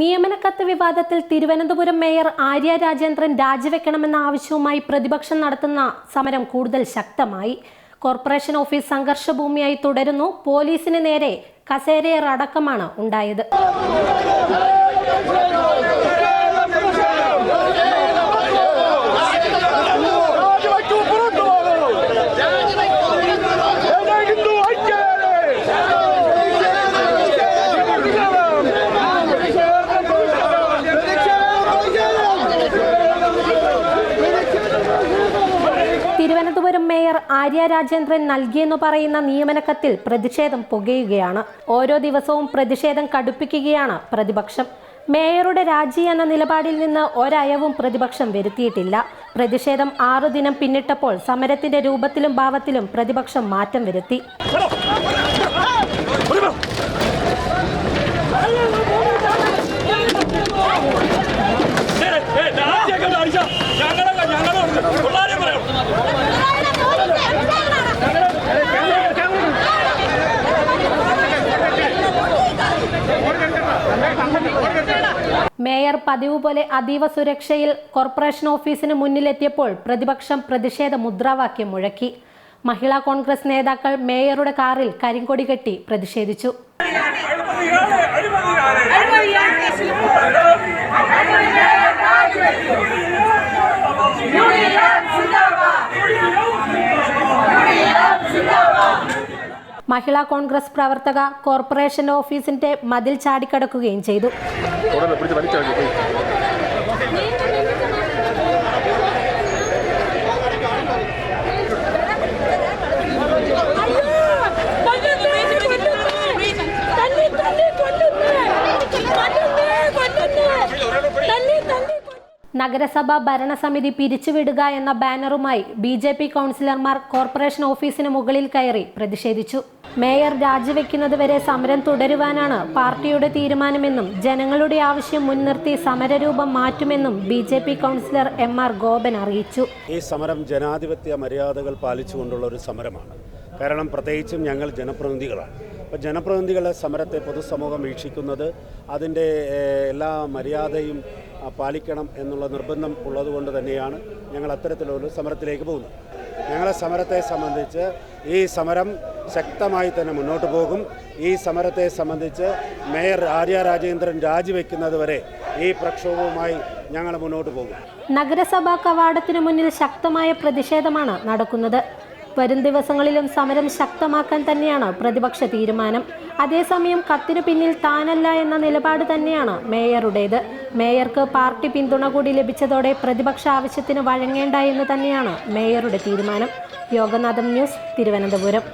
നിയമനക്കത്ത് വിവാദത്തിൽ തിരുവനന്തപുരം മേയർ ആര്യ രാജേന്ദ്രൻ രാജിവെക്കണമെന്ന ആവശ്യവുമായി പ്രതിപക്ഷം നടത്തുന്ന സമരം കൂടുതൽ ശക്തമായി. കോർപ്പറേഷൻ ഓഫീസ് സംഘർഷഭൂമിയായി തുടരുന്നു. പോലീസിന് നേരെ കസേരയർ അടക്കമാണ് ഉണ്ടായത്. തിരുവനന്തപുരം മേയർ ആര്യ രാജേന്ദ്രൻ നൽകിയെന്ന് പറയുന്ന നിയമനക്കത്തിൽ പ്രതിഷേധം പുകയുകയാണ്. ഓരോ ദിവസവും പ്രതിഷേധം കടുപ്പിക്കുകയാണ് പ്രതിപക്ഷം. മേയറുടെ രാജി എന്ന നിലപാടിൽ നിന്ന് ഒരയവും പ്രതിപക്ഷം വരുത്തിയിട്ടില്ല. പ്രതിഷേധം ആറു ദിനം പിന്നിട്ടപ്പോൾ സമരത്തിന്റെ രൂപത്തിലും ഭാവത്തിലും പ്രതിപക്ഷം മാറ്റം വരുത്തി. മേയർ പതിവ് പോലെ അതീവ സുരക്ഷയിൽ കോർപ്പറേഷൻ ഓഫീസിന് മുന്നിലെത്തിയപ്പോൾ പ്രതിപക്ഷം പ്രതിഷേധ മുദ്രാവാക്യം മുഴക്കി. മഹിളാ കോൺഗ്രസ് നേതാക്കൾ മേയറുടെ കാറിൽ കരിങ്കൊടി കെട്ടി പ്രതിഷേധിച്ചു. മഹിളാ കോൺഗ്രസ് പ്രവർത്തക കോർപ്പറേഷൻ ഓഫീസിന്റെ മതിൽ ചാടിക്കടക്കുകയും ചെയ്തു. നഗരസഭ ഭരണസമിതി പിരിച്ചുവിടുക എന്ന ബാനറുമായി ബി ജെ പി കൗൺസിലർമാർ കോർപ്പറേഷൻ ഓഫീസിന് മുകളിൽ കയറി പ്രതിഷേധിച്ചു. മേയർ രാജിവെക്കുന്നതുവരെ സമരം തുടരുവാനാണ് പാർട്ടിയുടെ തീരുമാനമെന്നും ജനങ്ങളുടെ ആവശ്യം മുൻനിർത്തി സമരരൂപം മാറ്റുമെന്നും B J P councillor M R Gopan അറിയിച്ചു. ഈ സമരം ജനാധിപത്യ മര്യാദകൾ പാലിച്ചുകൊണ്ടുള്ള ഒരു സമരമാണ്. കാരണം പ്രത്യേകിച്ചും ഞങ്ങൾ ജനപ്രതിനിധികളാണ്. അപ്പോൾ ജനപ്രതിനിധികളെ സമരത്തെ പൊതുസമൂഹം വീക്ഷിക്കുന്നത് അതിന്റെ എല്ലാ മര്യാദയും പാലിക്കണം എന്നുള്ള നിർബന്ധം ഉള്ളതുകൊണ്ട് തന്നെയാണ് ഞങ്ങൾ അത്തരത്തിലൊരു സമരത്തിലേക്ക് പോകുന്നത്. ഞങ്ങളെ സമരത്തെ സംബന്ധിച്ച് ഈ സമരം ശക്തമായി തന്നെ മുന്നോട്ട് പോകും. ഈ സമരത്തെ സംബന്ധിച്ച് മേയർ ആര്യ രാജേന്ദ്രൻ രാജിവെക്കുന്നത് വരെ ഈ പ്രക്ഷോഭവുമായി ഞങ്ങൾ മുന്നോട്ട് പോകും. നഗരസഭാ കവാടത്തിനു മുന്നിൽ ശക്തമായ പ്രതിഷേധമാണ് നടക്കുന്നത്. വരും ദിവസങ്ങളിലും സമരം ശക്തമാക്കാൻ തന്നെയാണ് പ്രതിപക്ഷ തീരുമാനം. അതേസമയം കത്തിനു പിന്നിൽ താനല്ല എന്ന നിലപാട് തന്നെയാണ് മേയറുടേത്. മേയർക്ക് പാർട്ടി പിന്തുണ കൂടി ലഭിച്ചതോടെ പ്രതിപക്ഷ ആവശ്യത്തിന് വഴങ്ങേണ്ട എന്ന് തന്നെയാണ് മേയറുടെ തീരുമാനം. യോഗനാഥം ന്യൂസ് തിരുവനന്തപുരം.